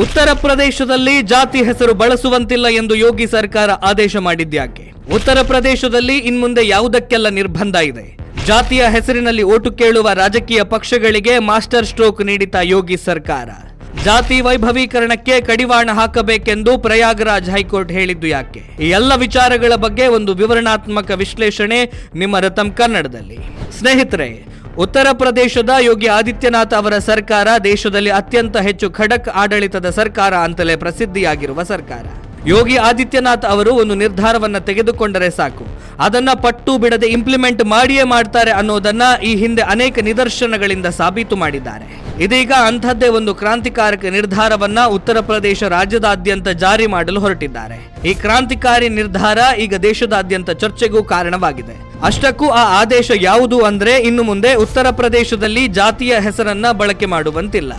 ಉತ್ತರ ಪ್ರದೇಶದಲ್ಲಿ ಜಾತಿ ಹೆಸರು ಬಳಸುವಂತಿಲ್ಲ ಎಂದು ಯೋಗಿ ಸರ್ಕಾರ ಆದೇಶ ಮಾಡಿದ್ಯಾಕೆ ಉತ್ತರ ಪ್ರದೇಶದಲ್ಲಿ ಇನ್ಮುಂದೆ ಯಾವುದಕ್ಕೆಲ್ಲ ನಿರ್ಬಂಧ ಇದೆ? ಜಾತಿಯ ಹೆಸರಿನಲ್ಲಿ ಓಟು ಕೇಳುವ ರಾಜಕೀಯ ಪಕ್ಷಗಳಿಗೆ ಮಾಸ್ಟರ್ ಸ್ಟ್ರೋಕ್ ನೀಡಿತ ಯೋಗಿ ಸರ್ಕಾರ. ಜಾತಿ ವೈಭವೀಕರಣಕ್ಕೆ ಕಡಿವಾಣ ಹಾಕಬೇಕೆಂದು ಪ್ರಯಾಗರಾಜ್ ಹೈಕೋರ್ಟ್ ಹೇಳಿದ್ದು ಯಾಕೆ? ಈ ಎಲ್ಲ ವಿಚಾರಗಳ ಬಗ್ಗೆ ಒಂದು ವಿವರಣಾತ್ಮಕ ವಿಶ್ಲೇಷಣೆ ನಿಮ್ಮ ರತಂ ಕನ್ನಡದಲ್ಲಿ. ಸ್ನೇಹಿತರೆ ಉತ್ತರ ಪ್ರದೇಶದ ಯೋಗಿ ಆದಿತ್ಯನಾಥ್ ಅವರ ಸರ್ಕಾರ ದೇಶದಲ್ಲಿ ಅತ್ಯಂತ ಹೆಚ್ಚು ಖಡಕ್ ಆಡಳಿತದ ಸರ್ಕಾರ ಅಂತಲೇ ಪ್ರಸಿದ್ಧಿಯಾಗಿರುವ ಸರ್ಕಾರ. ಯೋಗಿ ಆದಿತ್ಯನಾಥ್ ಅವರು ಒಂದು ನಿರ್ಧಾರವನ್ನ ತೆಗೆದುಕೊಂಡರೆ ಸಾಕು. ಅದನ್ನ ಪಟ್ಟು ಬಿಡದೆ ಇಂಪ್ಲಿಮೆಂಟ್ ಮಾಡಿಯೇ ಮಾಡ್ತಾರೆ ಅನ್ನೋದನ್ನ ಈ ಹಿಂದೆ ಅನೇಕ ನಿದರ್ಶನಗಳಿಂದ ಸಾಬೀತು ಮಾಡಿದ್ದಾರೆ. ಇದೀಗ ಅಂಥದ್ದೇ ಒಂದು ಕ್ರಾಂತಿಕಾರಕ ನಿರ್ಧಾರವನ್ನ ಉತ್ತರ ಪ್ರದೇಶ ರಾಜ್ಯದಾದ್ಯಂತ ಜಾರಿ ಮಾಡಲು ಹೊರಟಿದ್ದಾರೆ. ಈ ಕ್ರಾಂತಿಕಾರಿ ನಿರ್ಧಾರ ಈಗ ದೇಶದಾದ್ಯಂತ ಚರ್ಚೆಗೂ ಕಾರಣವಾಗಿದೆ. ಅಷ್ಟಕ್ಕೂ ಆ ಆದೇಶ ಯಾವುದು ಅಂದ್ರೆ ಇನ್ನು ಮುಂದೆ ಉತ್ತರ ಪ್ರದೇಶದಲ್ಲಿ ಜಾತಿಯ ಹೆಸರನ್ನ ಬಳಕೆ ಮಾಡುವಂತಿಲ್ಲ.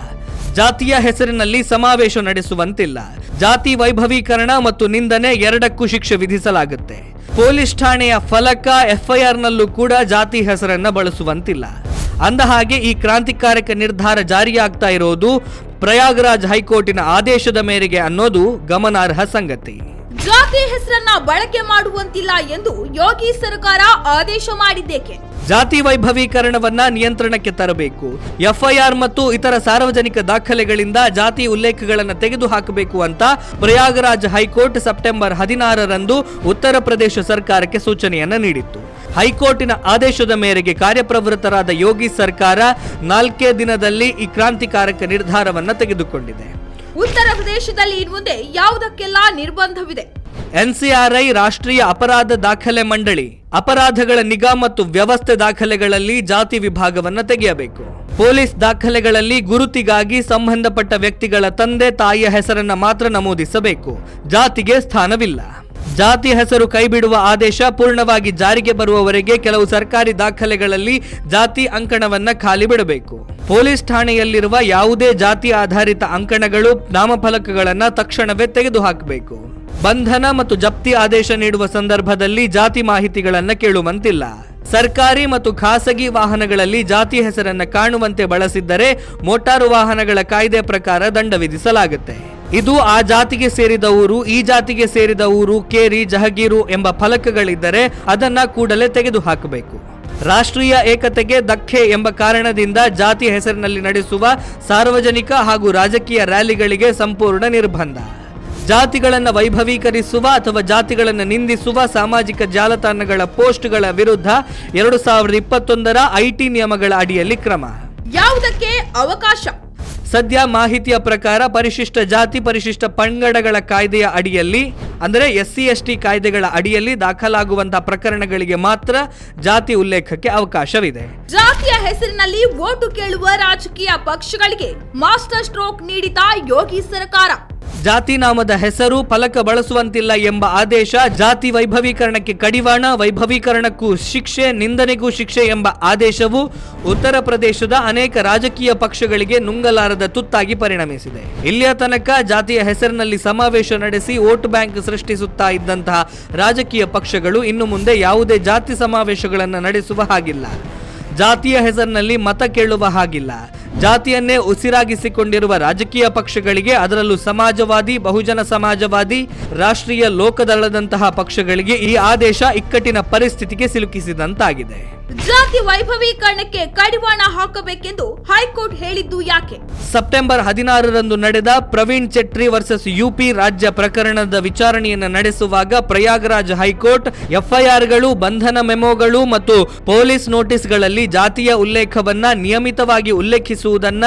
ಜಾತಿಯ ಹೆಸರಿನಲ್ಲಿ ಸಮಾವೇಶ ನಡೆಸುವಂತಿಲ್ಲ. ಜಾತಿ ವೈಭವೀಕರಣ ಮತ್ತು ನಿಂದನೆ ಎರಡಕ್ಕೂ ಶಿಕ್ಷೆ ವಿಧಿಸಲಾಗುತ್ತೆ. ಪೊಲೀಸ್ ಠಾಣೆಯ ಫಲಕ ಎಫ್ಐಆರ್ ನಲ್ಲೂ ಕೂಡ ಜಾತಿ ಹೆಸರನ್ನ ಬಳಸುವಂತಿಲ್ಲ. ಅಂದ ಹಾಗೆ ಈ ಕ್ರಾಂತಿಕಾರಕ ನಿರ್ಧಾರ ಜಾರಿಯಾಗ್ತಾ ಇರೋದು ಪ್ರಯಾಗರಾಜ್ ಹೈಕೋರ್ಟಿನ ಆದೇಶದ ಮೇರೆಗೆ ಅನ್ನೋದು ಗಮನಾರ್ಹ ಸಂಗತಿ. ಜಾತಿ ಹೆಸರನ್ನ ಬಳಕೆ ಮಾಡುವಂತಿಲ್ಲ ಎಂದು ಯೋಗಿ ಸರ್ಕಾರ ಆದೇಶ ಮಾಡಿದ್ದೇಕೆ? ಜಾತಿ ವೈಭವೀಕರಣವನ್ನ ನಿಯಂತ್ರಣಕ್ಕೆ ತರಬೇಕು. ಎಫ್ಐಆರ್ ಮತ್ತು ಇತರ ಸಾರ್ವಜನಿಕ ದಾಖಲೆಗಳಿಂದ ಜಾತಿ ಉಲ್ಲೇಖಗಳನ್ನು ತೆಗೆದುಹಾಕಬೇಕು ಅಂತ ಪ್ರಯಾಗರಾಜ್ ಹೈಕೋರ್ಟ್ ಸೆಪ್ಟೆಂಬರ್ ಹದಿನಾರರಂದು ಉತ್ತರ ಪ್ರದೇಶ ಸರ್ಕಾರಕ್ಕೆ ಸೂಚನೆಯನ್ನ ನೀಡಿತ್ತು. ಹೈಕೋರ್ಟಿನ ಆದೇಶದ ಮೇರೆಗೆ ಕಾರ್ಯಪ್ರವೃತ್ತರಾದ ಯೋಗಿ ಸರ್ಕಾರ ನಾಲ್ಕೇ ದಿನದಲ್ಲಿ ಈ ಕ್ರಾಂತಿಕಾರಕ ನಿರ್ಧಾರವನ್ನು ತೆಗೆದುಕೊಂಡಿದೆ. ಉತ್ತರ ಪ್ರದೇಶದಲ್ಲಿ ಇನ್ಮುಂದೆ ಯಾವುದಕ್ಕೆಲ್ಲ ನಿರ್ಬಂಧವಿದೆ? ಎನ್ಸಿಆರ್ಐ ರಾಷ್ಟ್ರೀಯ ಅಪರಾಧ ದಾಖಲೆ ಮಂಡಳಿ, ಅಪರಾಧಗಳ ನಿಗಾ ಮತ್ತು ವ್ಯವಸ್ಥೆ ದಾಖಲೆಗಳಲ್ಲಿ ಜಾತಿ ವಿಭಾಗವನ್ನು ತೆಗೆಯಬೇಕು. ಪೊಲೀಸ್ ದಾಖಲೆಗಳಲ್ಲಿ ಗುರುತಿಗಾಗಿ ಸಂಬಂಧಪಟ್ಟ ವ್ಯಕ್ತಿಗಳ ತಂದೆ ತಾಯಿಯ ಹೆಸರನ್ನ ಮಾತ್ರ ನಮೂದಿಸಬೇಕು. ಜಾತಿಗೆ ಸ್ಥಾನವಿಲ್ಲ. ಜಾತಿ ಹೆಸರು ಕೈಬಿಡುವ ಆದೇಶ ಪೂರ್ಣವಾಗಿ ಜಾರಿಗೆ ಬರುವವರೆಗೆ ಕೆಲವು ಸರ್ಕಾರಿ ದಾಖಲೆಗಳಲ್ಲಿ ಜಾತಿ ಅಂಕಣವನ್ನ ಖಾಲಿ ಬಿಡಬೇಕು. ಪೊಲೀಸ್ ಠಾಣೆಯಲ್ಲಿರುವ ಯಾವುದೇ ಜಾತಿ ಆಧಾರಿತ ಅಂಕಣಗಳು ನಾಮಫಲಕಗಳನ್ನು ತಕ್ಷಣವೇ ತೆಗೆದುಹಾಕಬೇಕು. ಬಂಧನ ಮತ್ತು ಜಪ್ತಿ ಆದೇಶ ನೀಡುವ ಸಂದರ್ಭದಲ್ಲಿ ಜಾತಿ ಮಾಹಿತಿಗಳನ್ನು ಕೇಳುವಂತಿಲ್ಲ. ಸರ್ಕಾರಿ ಮತ್ತು ಖಾಸಗಿ ವಾಹನಗಳಲ್ಲಿ ಜಾತಿ ಹೆಸರನ್ನ ಕಾಣುವಂತೆ ಬಳಸಿದ್ದರೆ ಮೋಟಾರು ವಾಹನಗಳ ಕಾಯ್ದೆ ಪ್ರಕಾರ ದಂಡ ವಿಧಿಸಲಾಗುತ್ತೆ. ಇದು ಆ ಜಾತಿಗೆ ಸೇರಿದ ಊರು, ಈ ಜಾತಿಗೆ ಸೇರಿದ ಊರು, ಕೇರಿ, ಜಹಗೀರು ಎಂಬ ಫಲಕಗಳಿದ್ದರೆ ಅದನ್ನ ಕೂಡಲೇ ತೆಗೆದು ಹಾಕಬೇಕು ರಾಷ್ಟ್ರೀಯ ಏಕತೆಗೆ ಧಕ್ಕೆ ಎಂಬ ಕಾರಣದಿಂದ ಜಾತಿ ಹೆಸರಿನಲ್ಲಿ ನಡೆಸುವ ಸಾರ್ವಜನಿಕ ಹಾಗೂ ರಾಜಕೀಯ ರ್ಯಾಲಿಗಳಿಗೆ ಸಂಪೂರ್ಣ ನಿರ್ಬಂಧ. ಜಾತಿಗಳನ್ನು ವೈಭವೀಕರಿಸುವ ಅಥವಾ ಜಾತಿಗಳನ್ನು ನಿಂದಿಸುವ ಸಾಮಾಜಿಕ ಜಾಲತಾಣಗಳ ಪೋಸ್ಟ್ಗಳ ವಿರುದ್ಧ ಎರಡು ಸಾವಿರದ ಇಪ್ಪತ್ತೊಂದರ ಐಟಿ ನಿಯಮಗಳ ಅಡಿಯಲ್ಲಿ ಕ್ರಮ. ಯಾವುದಕ್ಕೆ ಅವಕಾಶ? ಸದ್ಯ ಮಾಹಿತಿಯ ಪ್ರಕಾರ ಪರಿಶಿಷ್ಟ ಜಾತಿ, ಪರಿಶಿಷ್ಟ ಪಂಗಡಗಳ ಕಾಯ್ದೆಯ ಅಡಿಯಲ್ಲಿ, ಅಂದರೆ ಎಸ್ ಸಿ ಎಸ್ ಟಿ ಕಾಯ್ದೆಗಳ ಅಡಿಯಲ್ಲಿ ದಾಖಲಾಗುವಂತಹ ಪ್ರಕರಣಗಳಿಗೆ ಮಾತ್ರ ಜಾತಿ ಉಲ್ಲೇಖಕ್ಕೆ ಅವಕಾಶವಿದೆ. ಜಾತಿಯ ಹೆಸರಿನಲ್ಲಿ ಓಟು ಕೇಳುವ ರಾಜಕೀಯ ಪಕ್ಷಗಳಿಗೆ ಮಾಸ್ಟರ್ ಸ್ಟ್ರೋಕ್ ನೀಡಿದ ಯೋಗಿ ಸರ್ಕಾರ. ಜಾತಿ ನಾಮದ ಹೆಸರು ಫಲಕ ಬಳಸುವಂತಿಲ್ಲ ಎಂಬ ಆದೇಶ ಜಾತಿ ವೈಭವೀಕರಣಕ್ಕೆ ಕಡಿವಾಣ, ವೈಭವೀಕರಣಕ್ಕೂ ಶಿಕ್ಷೆ, ನಿಂದನೆಗೂ ಶಿಕ್ಷೆ ಎಂಬ ಆದೇಶವು ಉತ್ತರ ಪ್ರದೇಶದ ಅನೇಕ ರಾಜಕೀಯ ಪಕ್ಷಗಳಿಗೆ ನುಂಗಲಾರದ ತುತ್ತಾಗಿ ಪರಿಣಮಿಸಿದೆ. ಇಲ್ಲಿಯ ತನಕ ಜಾತಿಯ ಹೆಸರಿನಲ್ಲಿ ಸಮಾವೇಶ ನಡೆಸಿ ವೋಟ್ ಬ್ಯಾಂಕ್ ಸೃಷ್ಟಿಸುತ್ತಾ ಇದ್ದಂತಹ ರಾಜಕೀಯ ಪಕ್ಷಗಳು ಇನ್ನು ಮುಂದೆ ಯಾವುದೇ ಜಾತಿ ಸಮಾವೇಶಗಳನ್ನು ನಡೆಸುವ ಹಾಗಿಲ್ಲ. ಜಾತಿಯ ಹೆಸರಿನಲ್ಲಿ ಮತ ಕೇಳುವ ಹಾಗಿಲ್ಲ. ಜಾತಿಯನ್ನೇ ಉಸಿರಾಗಿಸಿಕೊಂಡಿರುವ ರಾಜಕೀಯ ಪಕ್ಷಗಳಿಗೆ ಅದರಲ್ಲೂ ಸಮಾಜವಾದಿ, ಬಹುಜನ ಸಮಾಜವಾದಿ, ರಾಷ್ಟ್ರೀಯ ಲೋಕದಳದಂತಹ ಪಕ್ಷಗಳಿಗೆ ಈ ಆದೇಶ ಇಕ್ಕಟ್ಟಿನ ಪರಿಸ್ಥಿತಿಗೆ ಸಿಲುಕಿಸಿದಂತಾಗಿದೆ. ಜಾತಿ ವೈಭವೀಕರಣಕ್ಕೆ ಕಡಿವಾಣ ಹಾಕಬೇಕೆಂದು ಹೈಕೋರ್ಟ್ ಹೇಳಿದ್ದು ಯಾಕೆ? ಸೆಪ್ಟೆಂಬರ್ ಹದಿನಾರರಂದು ನಡೆದ ಪ್ರವೀಣ್ ಚೆಟ್ರಿ ವರ್ಸಸ್ ಯುಪಿ ರಾಜ್ಯ ಪ್ರಕರಣದ ವಿಚಾರಣೆಯನ್ನು ನಡೆಸುವಾಗ ಪ್ರಯಾಗರಾಜ್ ಹೈಕೋರ್ಟ್, ಎಫ್ಐಆರ್ಗಳು, ಬಂಧನ ಮೆಮೊಗಳು ಮತ್ತು ಪೊಲೀಸ್ ನೋಟಿಸ್ಗಳಲ್ಲಿ ಜಾತಿಯ ಉಲ್ಲೇಖವನ್ನ ನಿಯಮಿತವಾಗಿ ಉಲ್ಲೇಖಿಸುವುದನ್ನ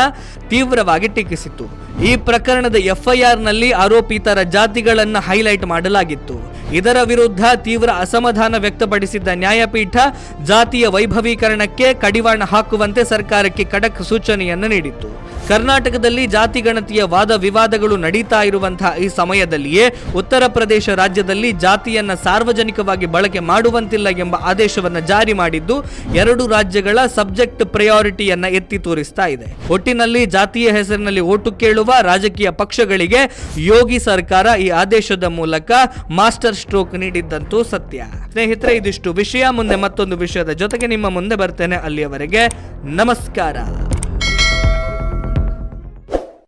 ತೀವ್ರವಾಗಿ ಟೀಕಿಸಿತು ಈ ಪ್ರಕರಣದ ಎಫ್ಐಆರ್ನಲ್ಲಿ ಆರೋಪಿತರ ಜಾತಿಗಳನ್ನು ಹೈಲೈಟ್ ಮಾಡಲಾಗಿತ್ತು. ಇದರ ವಿರುದ್ಧ ತೀವ್ರ ಅಸಮಾಧಾನ ವ್ಯಕ್ತಪಡಿಸಿದ್ದ ನ್ಯಾಯಪೀಠ ಜಾತಿಯ ವೈಭವೀಕರಣಕ್ಕೆ ಕಡಿವಾಣ ಹಾಕುವಂತೆ ಸರ್ಕಾರಕ್ಕೆ ಖಡಕ್ ಸೂಚನೆಯನ್ನು ನೀಡಿತ್ತು. ಕರ್ನಾಟಕದಲ್ಲಿ ಜಾತಿ ಗಣತಿಯ ವಾದ ವಿವಾದಗಳು ನಡೀತಾ ಇರುವಂತಹ ಈ ಸಮಯದಲ್ಲಿಯೇ ಉತ್ತರ ಪ್ರದೇಶ ರಾಜ್ಯದಲ್ಲಿ ಜಾತಿಯನ್ನ ಸಾರ್ವಜನಿಕವಾಗಿ ಬಳಕೆ ಮಾಡುವಂತಿಲ್ಲ ಎಂಬ ಆದೇಶವನ್ನು ಜಾರಿ ಮಾಡಿದ್ದು ಎರಡು ರಾಜ್ಯಗಳ ಸಬ್ಜೆಕ್ಟ್ ಪ್ರಯಾರಿಟಿಯನ್ನ ಎತ್ತಿ ತೋರಿಸ್ತಾ ಇದೆ. ಒಟ್ಟಿನಲ್ಲಿ ಜಾತಿಯ ಹೆಸರಿನಲ್ಲಿ ಓಟು ಕೇಳುವ ರಾಜಕೀಯ ಪಕ್ಷಗಳಿಗೆ ಯೋಗಿ ಸರ್ಕಾರ ಈ ಆದೇಶದ ಮೂಲಕ ಮಾಸ್ಟರ್ ಸ್ಟ್ರೋಕ್ ನೀಡಿದ್ದಂತೂ ಸತ್ಯ. ಸ್ನೇಹಿತರೆ, ಇದಿಷ್ಟು ವಿಷಯ. ಮುಂದೆ ಮತ್ತೊಂದು ವಿಷಯದ ಜೊತೆಗೆ ನಿಮ್ಮ ಮುಂದೆ ಬರ್ತೇನೆ ಅಲ್ಲಿಯವರೆಗೆ. ನಮಸ್ಕಾರ.